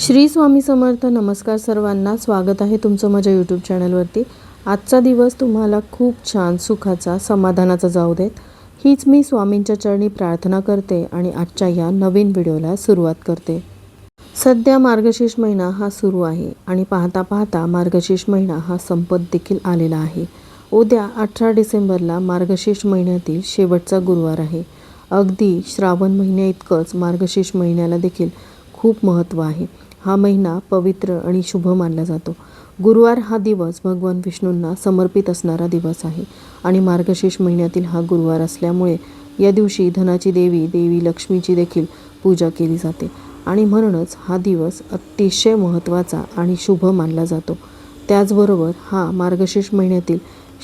श्री स्वामी समर्थ नमस्कार सर्वांना स्वागत आहे तुमचं माझ्या यूट्यूब चॅनलवरती आजचा दिवस तुम्हाला खूप छान सुखाचा समाधानाचा जाऊ देत. हीच मी स्वामींच्या चरणी प्रार्थना करते आणि आजच्या या नवीन व्हिडिओला सुरुवात करते. सध्या मार्गशीर्ष महिना हा सुरू आहे आणि पाहता पाहता मार्गशीर्ष महिना हा संपत देखील आलेला आहे. उद्या अठरा डिसेंबरला मार्गशीर्ष महिन्यातील शेवटचा गुरुवार आहे. अगदी श्रावण महिन्या इतकंच मार्गशीर्ष महिन्याला देखील खूप महत्त्व आहे. हा महिना पवित्र आणि शुभ मानला जातो. गुरुवार हा दिवस भगवान विष्णूंना समर्पित असणारा दिवस आहे आणि मार्गशीर्ष महिन्यातील हा गुरुवार असल्यामुळे या दिवशी धनाची देवी देवी लक्ष्मीची देखील पूजा केली जाते. आणि म्हणूनच हा दिवस अतिशय महत्त्वाचा आणि शुभ मानला जातो. त्याचबरोबर हा मार्गशीर्ष महिन्यातील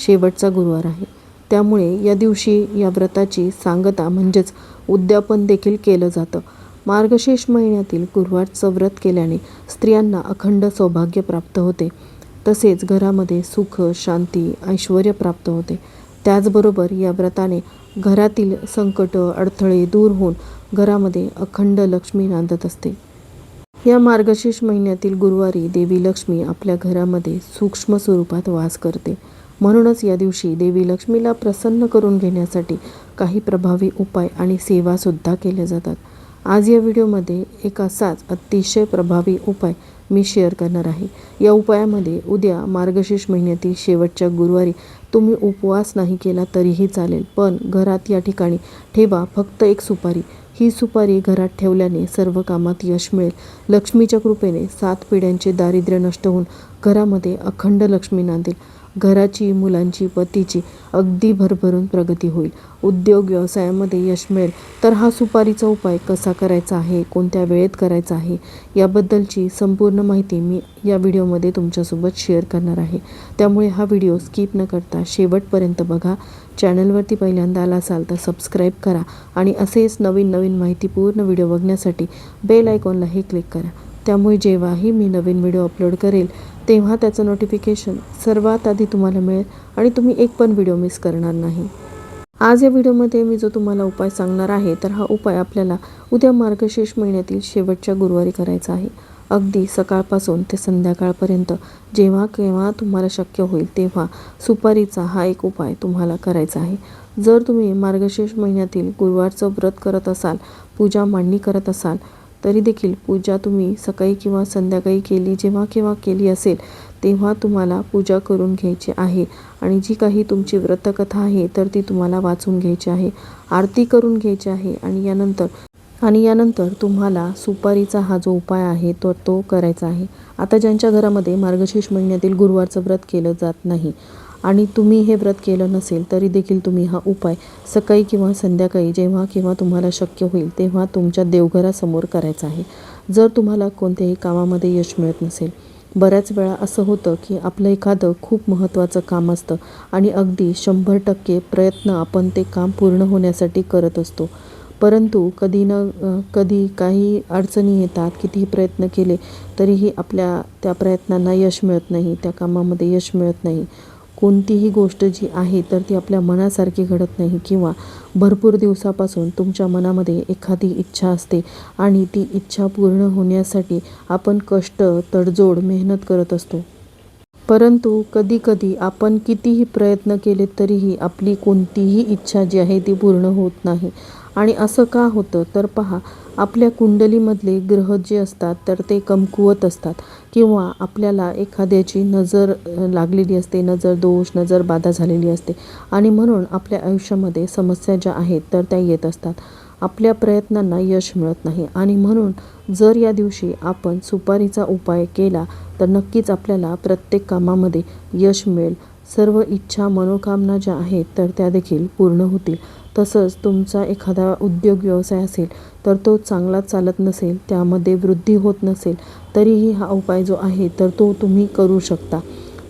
शेवटचा गुरुवार आहे. त्यामुळे या दिवशी या व्रताची सांगता म्हणजेच उद्यापन देखील केलं जातं. मार्गशीर्ष महिन्यातील गुरुवारचं व्रत केल्याने स्त्रियांना अखंड सौभाग्य प्राप्त होते. तसेच घरामध्ये सुख शांती ऐश्वर प्राप्त होते. त्याचबरोबर या व्रताने घरातील संकट अडथळे दूर होऊन घरामध्ये अखंड लक्ष्मी नांदत असते. या मार्गशीर्ष महिन्यातील गुरुवारी देवी लक्ष्मी आपल्या घरामध्ये सूक्ष्म स्वरूपात वास करते. म्हणूनच या दिवशी देवी लक्ष्मीला प्रसन्न करून घेण्यासाठी काही प्रभावी उपाय आणि सेवासुद्धा केल्या जातात. आज या व्हिडिओमध्ये एक असाच अतिशय प्रभावी उपाय मी शेअर करणार आहे. या उपायामध्ये उद्या मार्गशीर्ष महिन्यातील शेवटच्या गुरुवारी तुम्ही उपवास नाही केला तरीही चालेल पण घरात या ठिकाणी ठेवा फक्त एक सुपारी. ही सुपारी घरात ठेवल्याने सर्व कामात यश मिळेल. लक्ष्मीच्या कृपेने सात पिढ्यांचे दारिद्र्य नष्ट होऊन घरामध्ये अखंड लक्ष्मी नांदेल. घराची मुलांची पतीची अगदी भरभरून प्रगती होईल. उद्योग व्यवसायामध्ये यश मिळेल. तर हा सुपारीचा उपाय कसा करायचा आहे? कोणत्या वेळेत करायचा आहे? याबद्दलची संपूर्ण माहिती मी या व्हिडिओमध्ये तुमच्यासोबत शेअर करणार आहे. त्यामुळे हा व्हिडिओ स्किप न करता शेवटपर्यंत बघा. चॅनलवरती पहिल्यांदा आला असाल तर सबस्क्राईब करा आणि असेच नवीन नवीन माहितीपूर्ण व्हिडिओ बघण्यासाठी बेल आयकॉनलाही क्लिक करा. त्यामुळे जेव्हाही मी नवीन व्हिडिओ अपलोड करेल तेव्हा त्याचं नोटिफिकेशन सर्वात आधी तुम्हाला मिळेल आणि तुम्ही एक पण व्हिडिओ मिस करणार नाही. आज या व्हिडिओमध्ये मी जो तुम्हाला उपाय सांगणार आहे तर हा उपाय आपल्याला उद्या मार्गशीर्ष महिन्यातील शेवटच्या गुरुवारी करायचा आहे. अगदी सकाळपासून ते संध्याकाळपर्यंत जेव्हा केव्हा तुम्हाला शक्य होईल तेव्हा सुपारीचा हा एक उपाय तुम्हाला करायचा आहे. जर तुम्ही मार्गशीर्ष महिन्यातील गुरुवारचं व्रत करत असाल पूजा मांडणी करत असाल तरी देखील पूजा तुम्ही सकाळी किंवा संध्याकाळी केली जेव्हा केव्हा केली असेल तेव्हा तुम्हाला पूजा करून घ्यायची आहे. आणि जी काही तुमची व्रतकथा आहे तर ती तुम्हाला वाचून घ्यायची आहे आरती करून घ्यायची आहे आणि यानंतर आणि यानंतर तुम्हाला सुपारीचा हा जो उपाय आहे तो तो करायचा आहे. आता ज्यांच्या घरामध्ये मार्गशीर्ष महिन्यातील गुरुवारचं व्रत केलं जात नाही आणि तुम्ही हे व्रत केलं नसेल तरी देखील तुम्ही हा उपाय सकाळी किंवा संध्याकाळी जेव्हा किंवा तुम्हाला शक्य होईल तेव्हा तुमच्या देवघरासमोर करायचा आहे. जर तुम्हाला कोणत्याही कामामध्ये यश मिळत नसेल. बऱ्याच वेळा असं होतं की आपलं एखादं खूप महत्त्वाचं काम असतं आणि अगदी शंभर टक्के प्रयत्न आपण ते काम पूर्ण होण्यासाठी करत असतो. परंतु कधी न कधी काही अडचणी येतात कितीही प्रयत्न केले तरीही आपल्या त्या प्रयत्नांना यश मिळत नाही त्या कामामध्ये यश मिळत नाही. कोणतीही गोष्ट जी आहे तर ती आपल्या मनासारखी घडत नाही किंवा भरपूर दिवसापासून तुमच्या मनामध्ये एखादी इच्छा असते आणि ती इच्छा पूर्ण होण्यासाठी आपण कष्ट तडजोड मेहनत करत असतो. परंतु कधीकधी आपण कितीही प्रयत्न केले तरीही आपली कोणतीही इच्छा जी आहे ती पूर्ण होत नाही. आणि असं का होतं? तर पहा आपल्या कुंडलीमधले ग्रह जे असतात तर ते कमकुवत असतात. किंवा आपल्याला एखाद्याची नजर लागलेली असते नजर दोष नजर बाधा झालेली असते. आणि म्हणून आपल्या आयुष्यामध्ये समस्या ज्या आहेत तर त्या येत असतात. आपल्या प्रयत्नांना यश मिळत नाही. आणि म्हणून जर या दिवशी आपण सुपारीचा उपाय केला तर नक्कीच आपल्याला प्रत्येक कामामध्ये यश मिळेल. सर्व इच्छा मनोकामना ज्या आहेत तर त्या देखील पूर्ण होतील. तसंच तुमचा एखादा उद्योग व्यवसाय असेल तर तो चांगला चालत नसेल त्यामध्ये वृद्धी होत नसेल तरीही हा उपाय जो आहे तर तो तुम्ही करू शकता.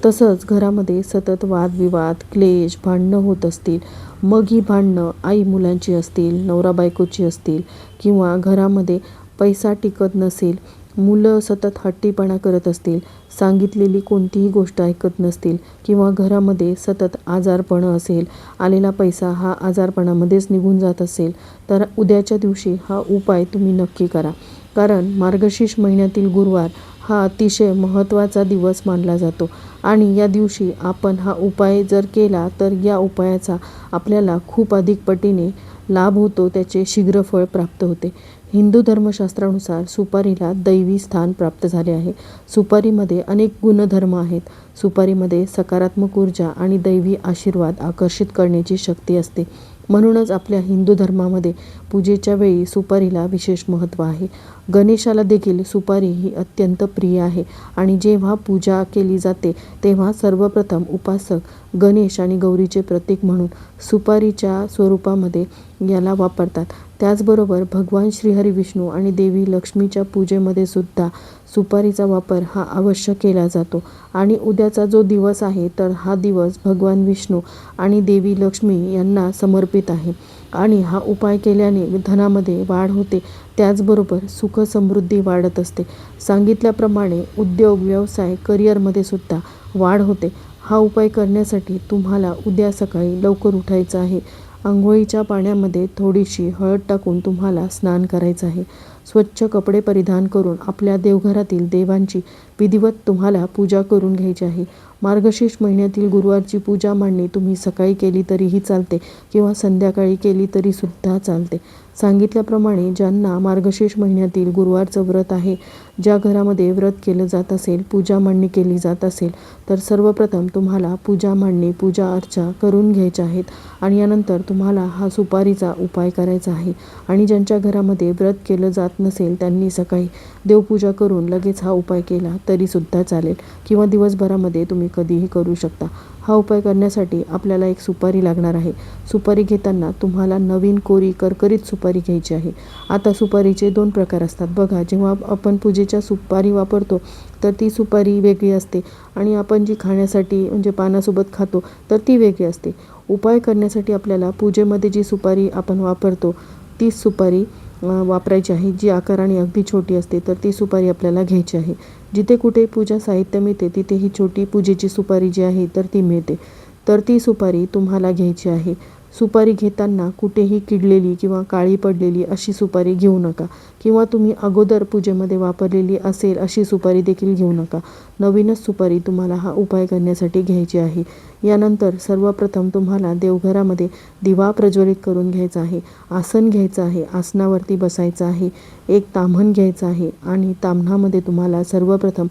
तसंच घरामध्ये सतत वादविवाद क्लेश भांडणं होत असतील. मग ही भांडणं आई मुलांची असतील नवरा बायकोची असतील किंवा घरामध्ये पैसा टिकत नसेल मुलं सतत हट्टीपणा करत असतील सांगितलेली कोणतीही गोष्ट ऐकत नसतील किंवा घरामध्ये सतत आजारपणं असेल आलेला पैसा हा आजारपणामध्येच निघून जात असेल तर उद्याच्या दिवशी हा उपाय तुम्ही नक्की करा. कारण मार्गशीर्ष महिन्यातील गुरुवार हा अतिशय महत्त्वाचा दिवस मानला जातो आणि या दिवशी आपण हा उपाय जर केला तर या उपायाचा आपल्याला खूप अधिक पटीने लाभ होतो त्याचे शीघ्र फळ प्राप्त होते. हिंदू धर्मशास्त्रानुसार सुपारीला दैवी स्थान प्राप्त झाले आहे. सुपारीमध्ये अनेक गुणधर्म आहेत. सुपारीमध्ये सकारात्मक ऊर्जा आणि दैवी आशीर्वाद आकर्षित करण्याची शक्ती असते. म्हणूनच आपल्या हिंदू धर्मामध्ये पूजेच्या वेळी सुपारीला विशेष महत्त्व आहे. गणेशाला देखील सुपारी ही अत्यंत प्रिय आहे आणि जेव्हा पूजा केली जाते तेव्हा सर्वप्रथम उपासक गणेश आणि गौरीचे प्रतीक म्हणून सुपारीच्या स्वरूपामध्ये याला वापरतात. त्याचबरोबर भगवान श्रीहरी विष्णू आणि देवी लक्ष्मीच्या पूजेमध्ये सुद्धा सुपारीचा वापर हा अवश्य केला जातो. आणि उद्याचा जो दिवस आहे तर हा दिवस भगवान विष्णू आणि देवी लक्ष्मी यांना समर्पित आहे. आणि हा उपाय केल्याने धनामध्ये वाढ होते. त्याचबरोबर सुख समृद्धी वाढत असते. सांगितल्याप्रमाणे उद्योग व्यवसाय करिअरमध्ये सुद्धा वाढ होते. हा उपाय करण्यासाठी तुम्हाला उद्या सकाळी लवकर उठायचं आहे. आंघोळीच्या पाण्यामध्ये थोडीशी हळद टाकून तुम्हाला स्नान करायचं आहे. स्वच्छ कपडे परिधान करून आपल्या देवघरातील देवांची विधिवत तुम्हाला पूजा करून घ्यायची आहे. मार्गशीर्ष महिन्यातील गुरुवारची पूजा मांडणी तुम्ही सकाळी केली तरीही चालते किंवा संध्याकाळी केली तरीसुद्धा चालते. सांगितल्याप्रमाणे ज्यांना मार्गशीर्ष महिन्यातील गुरुवारचं व्रत आहे ज्या घरामध्ये व्रत केलं जात असेल पूजा मांडणी केली जात असेल तर सर्वप्रथम तुम्हाला पूजा मांडणी पूजा अर्चा करून घ्यायच्या आहेत आणि यानंतर तुम्हाला हा सुपारीचा उपाय करायचा आहे. आणि ज्यांच्या घरामध्ये व्रत केलं जात नसेल त्यांनी सकाळी देवपूजा करून लगेच हा उपाय केला तरीसुद्धा चालेल. किंवा दिवसभरामध्ये तुम्ही कधीही करू शकता. हा उपाय करण्यासाठी आपल्याला एक सुपारी लागणार आहे. सुपारी घेताना तुम्हाला नवीन कोरी करकरीत सुपारी घ्यायची आहे. आता सुपारीचे दोन प्रकार असतात. बघा जेव्हा आपण पूजे पूजेच्या सुपारी वापरतो तर ती सुपारी वेगळी असते. आणि आपण जी खाण्यासाठी म्हणजे पानासोबत खातो तर ती वेगळी असते. उपाय करण्यासाठी आपल्याला पूजेमध्ये जी सुपारी आपण वापरतो तीच सुपारी वापरायची आहे. जी आकाराने अगदी छोटी असते तर ती सुपारी आपल्याला घ्यायची आहे. जिथे कुठे पूजा साहित्य मिळते तिथे ही छोटी पूजेची सुपारी जी आहे तर ती मिळते. तर ती सुपारी तुम्हाला घ्यायची आहे. सुपारी घेताना कुठेही किडलेली किंवा काळी पडलेली अशी सुपारी घेऊ नका. किंवा तुम्ही अगोदर पूजेमध्ये वापरलेली असेल अशी सुपारी देखील घेऊ नका. नवीनच सुपारी तुम्हाला हा उपाय करण्यासाठी घ्यायची आहे. यानंतर सर्वप्रथम तुम्हाला देवघरामध्ये दिवा प्रज्वलित करून घ्यायचा आहे. आसन घ्यायचं आहे. आसनावरती बसायचं आहे. एक ताम्हण घ्यायचं आहे आणि ताम्हणामध्ये तुम्हाला सर्वप्रथम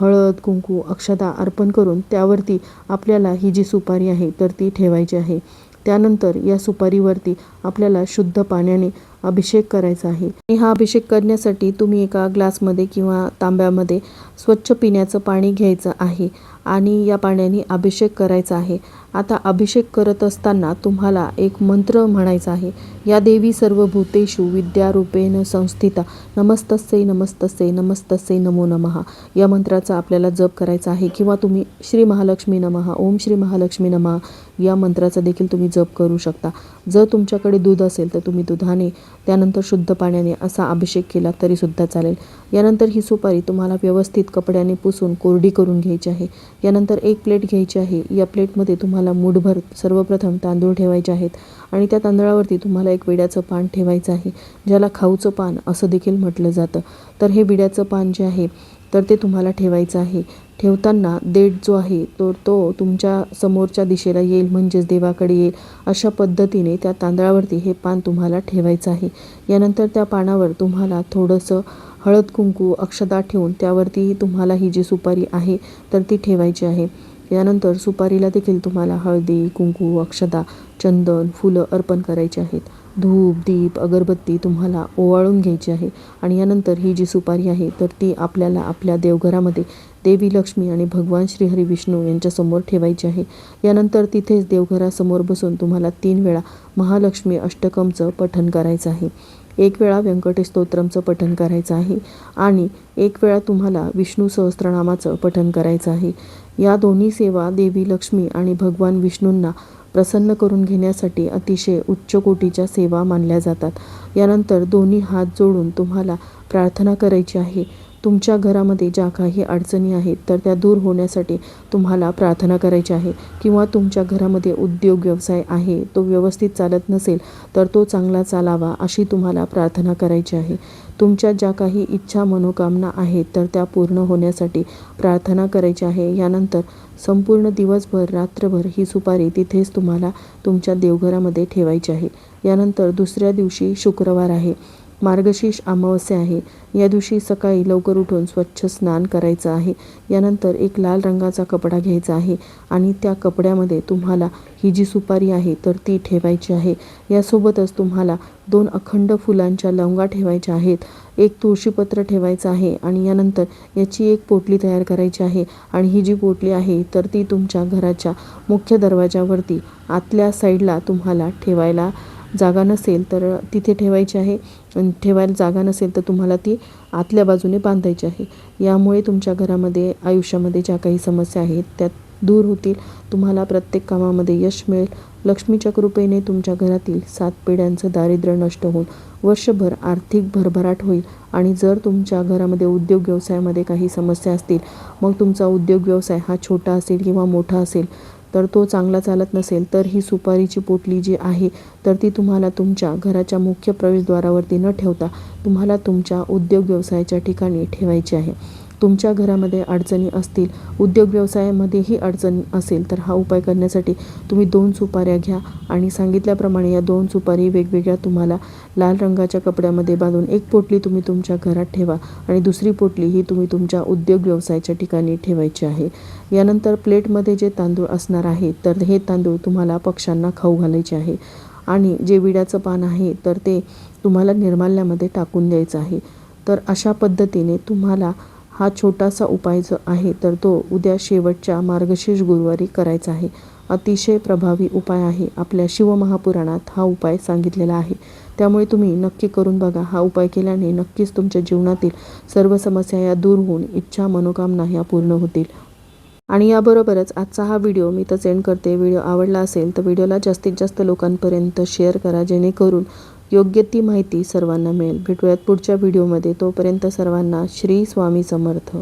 हळद कुंकू अक्षता अर्पण करून त्यावरती आपल्याला ही जी सुपारी आहे तर ती ठेवायची आहे. त्यानंतर या सुपारीवरती आपल्याला शुद्ध पाण्याने अभिषेक करायचा आहे. आणि हा अभिषेक करण्यासाठी तुम्ही एका ग्लासमध्ये किंवा तांब्यामध्ये स्वच्छ पिण्याचं पाणी घ्यायचं आहे आणि या पाण्याने अभिषेक करायचा आहे. आता अभिषेक करत असताना तुम्हाला एक मंत्र म्हणायचा आहे. या देवी सर्व भूतेषु विद्यारूपेण संस्थिता. नमस्तस्यै नमस्तस्यै नमस्तस्यै नमो नमः. या मंत्राचा आपल्याला जप करायचा आहे किंवा तुम्ही श्री महालक्ष्मी नमः ओम श्री महालक्ष्मी नमः या मंत्राचा देखील तुम्ही जप करू शकता. जर तुमच्याकडे दूध असेल तर तुम्ही दुधाने त्यानंतर शुद्ध पाण्याने असा अभिषेक केला तरीसुद्धा चालेल. यानंतर ही सुपारी तुम्हाला व्यवस्थित कपड्याने पुसून कोरडी करून घ्यायची आहे. यानंतर एक प्लेट घ्यायची आहे. या प्लेटमध्ये तुम्हाला मूठभर सर्वप्रथम तांदूळ ठेवायचे आहेत आणि त्या तांदळावरती तुम्हाला एक विड्याचं पान ठेवायचं आहे ज्याला खाऊचं पान असं देखील म्हटलं जातं. तर हे विड्याचं पान जे आहे तर ते तुम्हाला ठेवायचं आहे. ठेवताना देठ जो आहे तो तो तुमच्या समोरच्या दिशेला येईल म्हणजेच देवाकडे येईल. अशा पद्धतीने त्या तांदळावरती हे पान तुम्हाला ठेवायचं आहे. यानंतर त्या पानावर तुम्हाला थोडंसं हळद कुंकू अक्षदा ठेवून त्यावरतीही तुम्हाला ही जी सुपारी आहे तर ती ठेवायची आहे. यानंतर सुपारीला देखील तुम्हाला हळदी कुंकू अक्षदा चंदन फुलं अर्पण करायची आहेत. धूप दीप अगरबत्ती तुम्हाला ओवाळून घ्यायची आहे. आणि यानंतर ही जी सुपारी आहे तर ती आपल्याला आपल्या देवघरामध्ये देवी लक्ष्मी आणि भगवान श्रीहरी विष्णू यांच्यासमोर ठेवायची आहे. यानंतर तिथेच देवघरासमोर बसून तुम्हाला तीन वेळा महालक्ष्मी अष्टकमचं पठण करायचं आहे. एक वेळा व्यंकटेश स्तोत्रमचं पठण करायचं आहे आणि एक वेळा तुम्हाला विष्णू सहस्त्रनामाचं पठण करायचं आहे. या दोन्ही सेवा देवी लक्ष्मी आणि भगवान विष्णूंना प्रसन्न करून घेण्यासाठी अतिशय उच्च कोटीच्या सेवा मानल्या जातात. यानंतर दोन्ही हात जोडून तुम्हाला प्रार्थना करायची आहे. तुमच्या घरामध्ये ज्या काही अडचणी आहेत तर त्या दूर होण्यासाठी तुम्हाला प्रार्थना करायची आहे. किंवा तुमच्या घरामध्ये उद्योग व्यवसाय आहे तो व्यवस्थित चालत नसेल तर तो चांगला चालावा अशी तुम्हाला प्रार्थना करायची आहे. तुमच्या ज्या काही इच्छा मनोकामना आहेत तर त्या पूर्ण होण्यासाठी प्रार्थना करायची आहे. यानंतर संपूर्ण दिवसभर रात्रभर ही सुपारी तिथेच तुम्हाला तुमच्या देवघरामध्ये ठेवायची आहे. यानंतर दुसऱ्या दिवशी शुक्रवार आहे. मार्गशीर्ष अमावस्या आहे. या दिवशी सकाळी लवकर उठून स्वच्छ स्नान करायचं आहे. यानंतर एक लाल रंगाचा कपडा घ्यायचा आहे आणि त्या कपड्यामध्ये तुम्हाला ही जी सुपारी आहे तर ती ठेवायची आहे. यासोबतच तुम्हाला दोन अखंड फुलांच्या लवंगा ठेवायच्या आहेत. एक तुळशीपत्र ठेवायचं आहे आणि यानंतर याची एक पोटली तयार करायची आहे आणि ही जी पोटली आहे तर ती तुमच्या घराच्या मुख्य दरवाजावरती आतल्या साईडला तुम्हाला ठेवायला जागा नसेल तर तिथे ठेवायची आहे. आणि ठेवायला जागा नसेल तर तुम्हाला ती आतल्या बाजूने बांधायची आहे. यामुळे तुमच्या घरामध्ये आयुष्यामध्ये ज्या काही समस्या आहेत त्या दूर होतील. तुम्हाला प्रत्येक कामामध्ये यश मिळेल. लक्ष्मीच्या कृपेने तुमच्या घरातील सात पिढ्यांचं दारिद्र्य नष्ट होऊन वर्षभर आर्थिक भरभराट होईल. आणि जर तुमच्या घरामध्ये उद्योग व्यवसायामध्ये काही समस्या असतील मग तुमचा उद्योग व्यवसाय हा छोटा असेल किंवा मोठा असेल. तर तो चांगला चालत नसेल तर ही सुपारीची पोटली जी आहे तर ती तुम्हाला तुमच्या घराच्या मुख्य प्रवेशद्वारावरती न ठेवता तुम्हाला तुमच्या उद्योग व्यवसायाच्या ठिकाणी ठेवायची आहे. तुमच्या घरामध्ये अडचणी असतील उद्योग व्यवसायामध्येही अडचण असेल तर हा उपाय करण्यासाठी तुम्ही दोन सुपाऱ्या घ्या. आणि सांगितल्याप्रमाणे या दोन सुपारी वेगवेगळ्या तुम्हाला लाल रंगाच्या कपड्यामध्ये बांधून एक पोटली तुम्ही तुमच्या घरात ठेवा आणि दुसरी पोटली ही तुम्ही तुमच्या उद्योग व्यवसायाच्या ठिकाणी ठेवायची आहे. यानंतर प्लेटमध्ये जे तांदूळ असणार आहे तर हे तांदूळ तुम्हाला पक्ष्यांना खाऊ घालायचे आहे. आणि जे विड्याचं पान आहे तर ते तुम्हाला निर्माल्यामध्ये टाकून द्यायचं आहे. तर अशा पद्धतीने तुम्हाला हा छोटासा उपाय जो आहे तर तो उद्या शेवटच्या मार्गशीर्ष गुरुवारी करायचा आहे. अतिशय प्रभावी उपाय आहे. आपल्या शिवमहापुराणात हा उपाय सांगितलेला आहे. त्यामुळे तुम्ही नक्की करून बघा. हा उपाय केल्याने नक्कीच तुमच्या जीवनातील सर्व समस्या या दूर होऊन इच्छा मनोकामना ह्या पूर्ण होतील. आणि याबरोबरच आजचा हा व्हिडिओ मी तर सेंड करते. व्हिडिओ आवडला असेल तर व्हिडिओला जास्तीत जास्त लोकांपर्यंत शेअर करा. जेणेकरून योग्य ती माहिती सर्वांना मिळेल. भेटूयात पुढच्या व्हिडिओमध्ये. तोपर्यंत सर्वांना श्री स्वामी समर्थ.